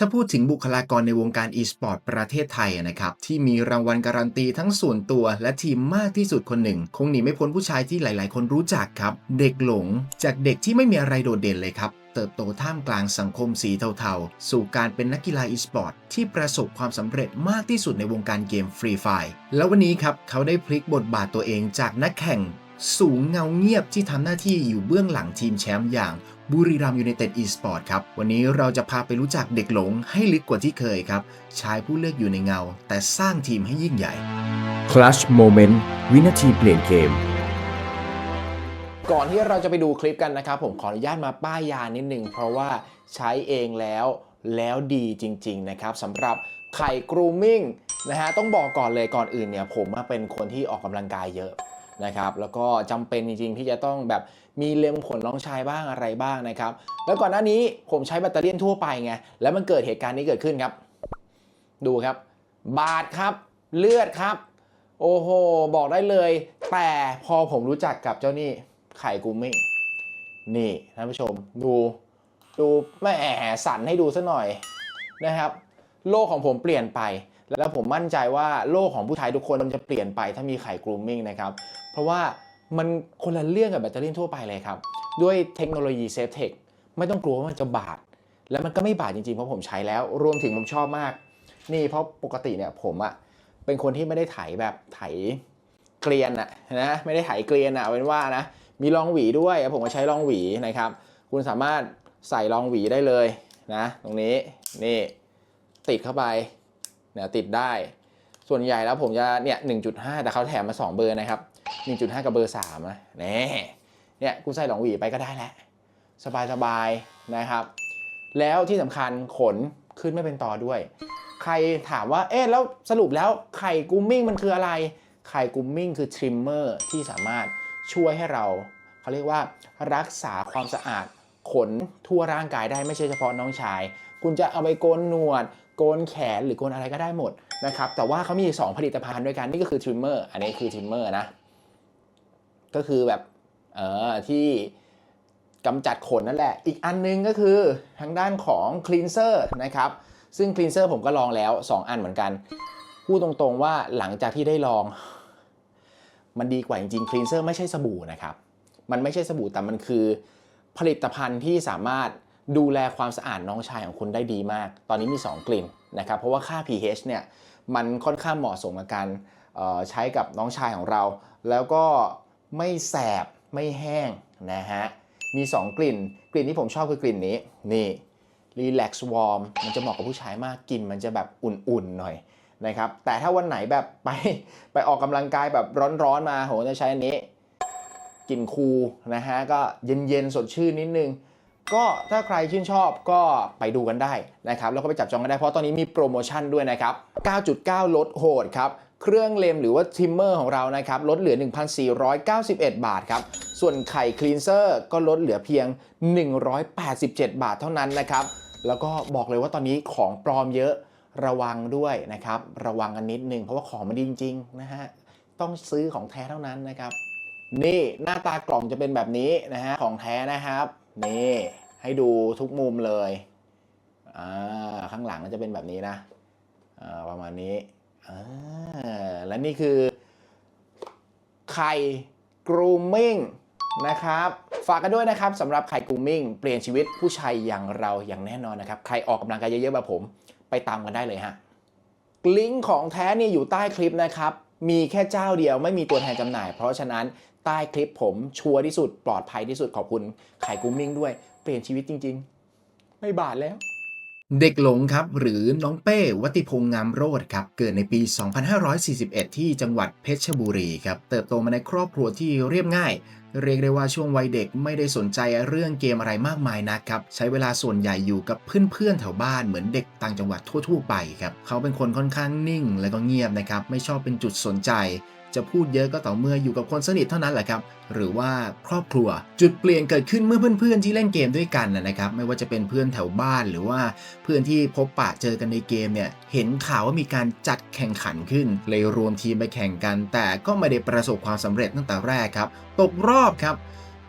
ถ้าพูดถึงบุคลากรในวงการ e-sport ประเทศไทยนะครับ ที่มีรางวัลการันตีทั้งส่วนตัวและทีมมากที่สุดคนหนึ่ง คงหนีไม่พ้นผู้ชายที่หลาย ๆ คนรู้จักครับ เด็กหลง จากเด็กที่ไม่มีอะไรโดดเด่นเลยครับเติบโตท่ามกลางสังคมสีเทาๆ สู่การเป็นนักกีฬา e-sport ที่ประสบความสำเร็จมากที่สุดในวงการเกมฟรีไฟแล้ววันนี้ครับเขาได้พลิกบทบาทตัวเองจากนักแข่ง สูงเงาเงียบที่ทำหน้าที่อยู่เบื้องหลังทีมแชมป์อย่าง บุรีรัมย์ยูไนเต็ดอีสปอร์ตครับ วันนี้เราจะพาไปรู้จักเด็กหลงให้ลึกกว่าที่เคยครับ ชายผู้เลือกอยู่ในเงา แต่สร้างทีมให้ยิ่งใหญ่ Clutch Moment วินาทีเปลี่ยนเกม ก่อนที่เราจะไปดูคลิปกันนะครับ ผมขออนุญาตมาป้ายยานิดนึง เพราะว่าใช้เองแล้วแล้วดีจริง ๆ นะครับสำหรับไข่กรูมมิ่งนะฮะต้องบอกก่อนเลยก่อนอื่นเนี่ยผมอะเป็นคนที่ออกกำลังกายเยอะ นะครับแล้วก็จำเป็นจริงๆ ที่จะต้องแบบมีเล็มขนน้องชายบ้างอะไรบ้างนะครับ แล้วก่อนหน้านี้ผมใช้แบตเตอรี่ทั่วไปไงแล้วมันเกิดเหตุการณ์นี้เกิดขึ้นครับ ดูครับ บาดครับเลือดครับ โอ้โห บอกได้เลย แต่พอผมรู้จักกับเจ้านี่ไข่กูมิ่งนี่ท่านผู้ชมดูดูแม่สั่นให้ดูซะหน่อยนะครับ โลกของผมเปลี่ยนไป แล้วผมมั่นใจว่าโลกของผู้ชายทุกคนมันจะเปลี่ยนไปถ้ามีไข่กรูมมิ่งนะครับ เพราะว่ามันคนละเรื่องกับแบตเตอรี่ทั่วไปเลยครับ ด้วยเทคโนโลยีเซฟเทคไม่ต้องกลัวว่ามันจะบาด แล้วมันก็ไม่บาดจริงๆ เพราะผมใช้แล้ว รวมถึงผมชอบมาก นี่เพราะปกติเนี่ยผมอะเป็นคนที่ไม่ได้ไถแบบไถเกลียนอะนะไม่ได้ไถเกลียนอะเอาเป็นว่านะมีรองหวีด้วย ผมก็ใช้รองหวีนะครับ คุณสามารถใส่รองหวีได้เลยนะตรงนี้นี่ติดเข้าไปเนี่ยติดได้ ส่วนใหญ่แล้วผมจะเนี่ย1.5 แต่เขาแถมมา 2 เบอร์นะครับ 1.5 กับเบอร์3นะแน่เนี่ยกูใส่รองหวีไปก็ได้แล้วสบายๆนะครับ แล้วที่สำคัญขนขึ้นไม่เป็นต่อด้วย ใครถามว่าเอ๊ะแล้วสรุปแล้วไข่กูมมิ่งมันคืออะไร ไข่กูมมิ่งคือทริมเมอร์ที่สามารถช่วยให้เราเขาเรียกว่ารักษาความสะอาดขนทั่วร่างกายได้ไม่ใช่เฉพาะน้องชาย คุณจะเอาไปโกนหนวด โกนแขนหรือโกนอะไรก็ได้หมดนะครับแต่ว่าเขามี 2 ผลิตภัณฑ์ด้วยกันนี่ก็คือทริมเมอร์อันนี้คือทริมเมอร์นะ ก็คือแบบเออที่กำจัดขนนั่นแหละ อีกอันนึงก็คือทางด้านของคลีนเซอร์นะครับ ซึ่งคลีนเซอร์ผมก็ลองแล้ว 2 อันเหมือนกัน พูดตรงๆว่าหลังจากที่ได้ลอง มันดีกว่าจริงๆคลีนเซอร์ไม่ใช่สบู่นะครับ มันไม่ใช่สบู่แต่มันคือ ผลิตภัณฑ์ที่สามารถดูแลความสะอาดน้องชายของคุณได้ดีมาก ตอนนี้มี 2 กลิ่นนะครับ เพราะว่าค่า pH เนี่ยมันค่อนข้างเหมาะสมกับการใช้กับน้องชายของเรา แล้วก็ ไม่แสบไม่แห้งนะฮะ มี 2 กลิ่น กลิ่นที่ผมชอบคือกลิ่นนี้ นี่ Relax Warm มันจะเหมาะกับผู้ชายมากกลิ่นมันจะแบบอุ่นๆหน่อยนะครับ แต่ถ้าวันไหนแบบไปไปออกกำลังกายแบบร้อนๆมาโหจะใช้อันนี้กลิ่นคูนะฮะก็เย็นๆ สดชื่นนิดนึง ก็ถ้าใครชื่นชอบก็ไปดูกันได้นะครับ แล้วก็ไปจับจองกันได้เพราะตอนนี้มีโปรโมชั่นด้วยนะครับ 9.9 ลดโหดครับ เครื่องเลมหรือว่าทิมเมอร์ของเรานะครับลดเหลือ 1,491 บาทครับ ส่วนไข่คลีนเซอร์ก็ลดเหลือเพียง 187 บาทเท่านั้นนะครับ แล้วก็บอกเลยว่าตอนนี้ของปลอมเยอะระวังด้วยนะครับ ระวังกันนิดนึงเพราะว่าของมันดีจริงๆนะฮะต้องซื้อของแท้เท่านั้นนะครับ นี่หน้าตากล่องจะเป็นแบบนี้นะฮะของแท้นะครับนี่ให้ดูทุกมุมเลยอ่าข้างหลังก็จะเป็นแบบนี้นะอ่าประมาณนี้ และนี่คือไข่กรูมมิ่งนะครับ ฝากกันด้วยนะครับสำหรับไข่กรูมมิ่งเปลี่ยนชีวิตผู้ชายอย่างเราอย่างแน่นอนนะครับ ใครออกกำลังกายเยอะๆแบบผม ไปตามกันได้เลยฮะลิงก์ของแท้เนี่ยอยู่ใต้คลิปนะครับ มีแค่เจ้าเดียวไม่มีตัวแทนจำหน่าย เพราะฉะนั้นใต้คลิปผมชัวร์ที่สุดปลอดภัยที่สุดขอบคุณไข่กุ้มมิ่งด้วย เปลี่ยนชีวิตจริง ๆ ไม่บาดแล้ว เด็กหลงครับหรือน้องเป้วัติพงษ์งามโรธครับเกิดในปี 2541 ที่จังหวัดเพชรบุรีครับเติบโตมาในครอบครัวที่เรียบง่าย เรียกได้ว่าช่วงวัยเด็กไม่ได้สนใจเรื่องเกมอะไรมากมายนักครับ ใช้เวลาส่วนใหญ่อยู่กับเพื่อนๆแถวบ้านเหมือนเด็กต่างจังหวัดทั่วๆไปครับเขาเป็นคนค่อนข้างนิ่งและก็เงียบนะครับไม่ชอบเป็นจุดสนใจ จะพูดเยอะก็ต่อเมื่ออยู่กับคนสนิทเท่านั้นแหละครับ หรือว่าครอบครัว จุดเปลี่ยนเกิดขึ้นเมื่อเพื่อนๆที่เล่นเกมด้วยกันนะครับ ไม่ว่าจะเป็นเพื่อนแถวบ้านหรือว่าเพื่อนที่พบปะเจอกันในเกมเนี่ยเห็นข่าวว่ามีการจัดแข่งขันขึ้น เลยรวมทีมไปแข่งกัน แต่ก็ไม่ได้ประสบความสำเร็จตั้งแต่แรกครับ ตกรอบครับ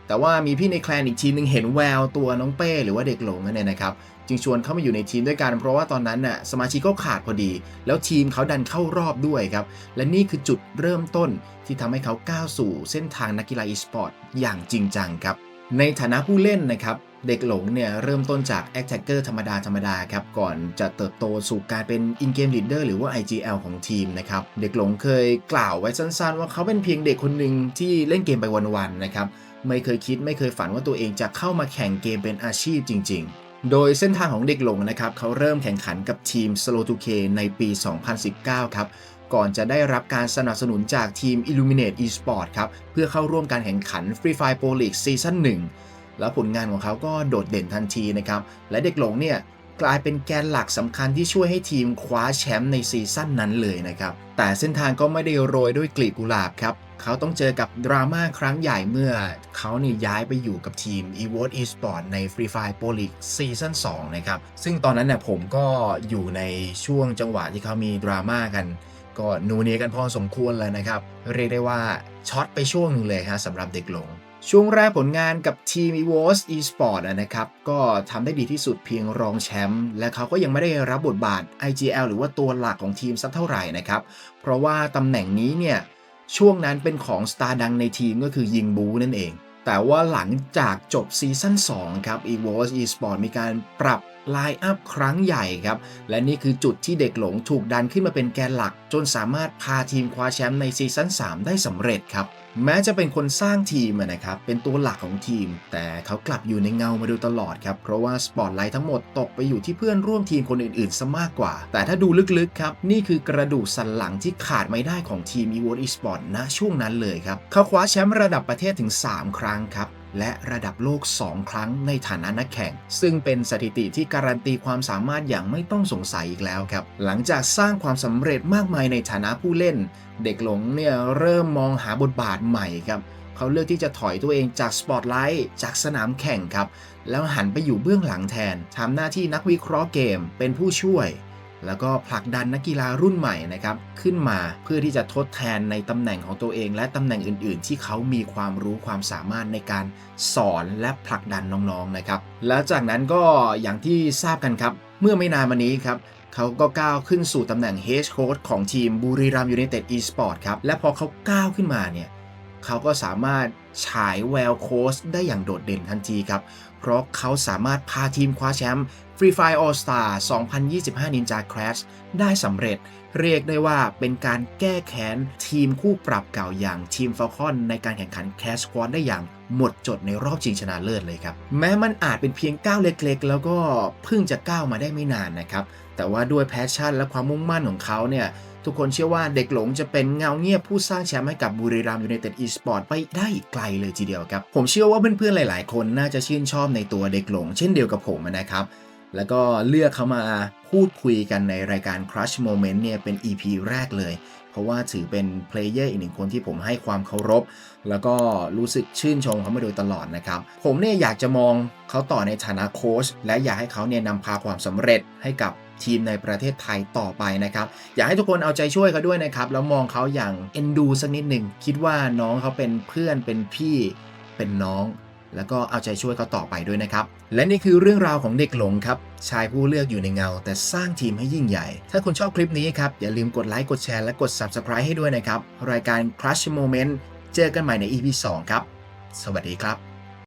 แต่ว่ามีพี่ในแคลนอีกทีมหนึงเห็นแววตัวน้องเป้หรือว่าเด็กหลงนั่นเองนะครับ จึงชวนเข้ามาอยู่ในทีมด้วยกัน เพราะว่าตอนนั้นน่ะสมาชิกก็ขาดพอดี แล้วทีมเขาดันเข้ารอบด้วยครับ และนี่คือจุดเริ่มต้นที่ทำให้เขาก้าวสู่เส้นทางนักกีฬาอีสปอร์ตอย่างจริงจังครับ ในฐานะผู้เล่นนะครับเด็กหลงเนี่ยเริ่มต้นจาก a t t a c k e r ธรรมดาธรรมดาครับ ก่อนจะเติบโตสู่การเป็น In Game Leader หรือว่า IGL ของทีมนะครับ เด็กหลงเคยกล่าวไว้สั้นๆ ว่าเขาเป็นเพียงเด็กคนหนึ่งที่เล่นเกมไปวันๆนะครับ ไม่เคยคิดไม่เคยฝันว่าตัวเองจะเข้ามาแข่งเกมเป็นอาชีพจริง ๆ โดยเส้นทางของเด็กหลงนะครับเขาเริ่มแข่งขันกับทีม Slow 2K ในปี 2019 ครับ ก่อนจะได้รับการสนับสนุนจากทีม Illuminate Esport ครับเพื่อเข้าร่วมการแข่งขัน Free Fire Pro League ซีซั่น1แล้วผลงานของเขาก็โดดเด่นทันทีนะครับและเด็กหลงเนี่ยกลายเป็นแกนหลักสำคัญที่ช่วยให้ทีมคว้าแชมป์ในซีซั่นนั้นเลยนะครับแต่เส้นทางก็ไม่ได้โรยด้วยกลีบกุหลาบครับ เขาต้องเจอกับดราม่าครั้งใหญ่เมื่อเขาเนี่ยย้ายไปอยู่กับทีม e v o t Esport ใน Free Fire Pro League ซีซั่น2นะครับ ซึ่งตอนนั้นเนี่ยผมก็อยู่ในช่วงจังหวะที่เขามีดราม่ากัน ก็นูเนียกันพอสมควรเลยนะครับ เรียกได้ว่าช็อตไปช่วงหนึงเลยฮะสำหรับเด็กหลงช่วงแรกผลงานกับทีม EVOS Esport อะนะครับ ก็ทำได้ดีที่สุดเพียงรองแชมป์และเขาก็ยังไม่ได้รับบทบาท IGL หรือว่าตัวหลักของทีมสักเท่าไหร่นะครับ เพราะว่าตำแหน่งนี้เนี่ย ช่วงนั้นเป็นของสตาร์ดังในทีมก็คือยิงบูนั่นเอง แต่ว่าหลังจากจบซีซั่น2ครับ EVOS Esport มีการปรับไลน์อัพครั้งใหญ่ครับ และนี่คือจุดที่เด็กหลงถูกดันขึ้นมาเป็นแกนหลัก จนสามารถพาทีมคว้าแชมป์ในซีซั่น 3 ได้สำเร็จครับ แม้จะเป็นคนสร้างทีมนะครับ เป็นตัวหลักของทีม แต่เขากลับอยู่ในเงามาโดยตลอดครับ เพราะว่าสปอตไลท์ทั้งหมดตกไปอยู่ที่เพื่อนร่วมทีมคนอื่นๆซะมากกว่า แต่ถ้าดูลึกๆครับ นี่คือกระดูกสันหลังที่ขาดไม่ได้ของทีม e v o t Esport ณช่วงนั้นเลยครับ เขาคว้าแชมป์ระดับประเทศถึง 3 ครั้งครับ และระดับโลก 2 ครั้งในฐานะนักแข่ง ซึ่งเป็นสถิติที่การันตีความสามารถอย่างไม่ต้องสงสัยอีกแล้วครับ หลังจากสร้างความสำเร็จมากมายในฐานะผู้เล่น เด็กหลงเนี่ยเริ่มมองหาบทบาทใหม่ครับเขาเลือกที่จะถอยตัวเองจากสปอตไลท์จากสนามแข่งครับ แล้วหันไปอยู่เบื้องหลังแทนทำหน้าที่นักวิเคราะห์เกม เป็นผู้ช่วย แล้วก็ผลักดันนักกีฬารุ่นใหม่นะครับขึ้นมาเพื่อที่จะทดแทนในตำแหน่งของตัวเอง และตำแหน่งอื่น ๆ ที่เขามีความรู้ความสามารถในการสอนและผลักดันน้อง ๆ นะครับ แล้วจากนั้นก็อย่างที่ทราบกันครับ เมื่อไม่นานมานี้ครับเขาก็ก้าวขึ้นสู่ตำแหน่ง Head Coach ของทีมบุรีรัมยูไนเต็ด Esport ครับ และพอเขาก้าวขึ้นมาเนี่ยเขาก็สามารถฉายแววโค้ชได้อย่างโดดเด่นทันทีครับ เพราะเขาสามารถพาทีมคว้าแชมป์ Free Fire All Star 2025 Ninja Crash ได้สำเร็จ เรียกได้ว่าเป็นการแก้แค้นทีมคู่ปรับเก่าอย่างทีม Falcon ในการแข่งขัน Cash Squad ได้อย่างหมดจดในรอบชิงชนะเลิศเลยครับ แม้มันอาจเป็นเพียงก้าวเล็กๆ แล้วก็เพิ่งจะก้าวมาได้ไม่นานนะครับ แต่ว่าด้วยแพชชั่นและความมุ่งมั่นของเขาเนี่ยทุกคนเชื่อว่าเด็กหลงจะเป็นเงาเงียบผู้สร้างแชมป์ให้กับบุรีรัมย์ยูไนเต็ดอีสปอร์ตไปได้อีกไกลเลยทีเดียวครับ ผมเชื่อว่าเพื่อนๆหลาย ๆ คนน่าจะชื่นชอบในตัวเด็กหลงเช่นเดียวกับผมนะครับ แล้วก็เลือกเขามาพูดคุยกันในรายการ Crush Moment เนี่ยเป็น EP แรกเลย เพราะว่าถือเป็นเพลเยอร์อีกหนึ่งคนที่ผมให้ความเคารพ แล้วก็รู้สึกชื่นชมเขามาโดยตลอดนะครับ ผมเนี่ยอยากจะมองเขาต่อในฐานะโค้ชและอยากให้เขาเนี่ยนำพาความสำเร็จให้กับทีมในประเทศไทยต่อไปนะครับ อยากให้ทุกคนเอาใจช่วยเขาด้วยนะครับ แล้วมองเขาอย่างเอ็นดูสักนิดหนึ่งคิดว่าน้องเขาเป็นเพื่อนเป็นพี่เป็นน้อง แล้วก็เอาใจช่วยเขาต่อไปด้วยนะครับ และนี่คือเรื่องราวของเด็กหลงครับ ชายผู้เลือกอยู่ในเงา แต่สร้างทีมให้ยิ่งใหญ่ ถ้าคุณชอบคลิปนี้ครับ อย่าลืมกดไลค์กดแชร์และกด Subscribe ให้ด้วยนะครับ รายการ Crush Moment เจอกันใหม่ใน EP 2 ครับ สวัสดีครับ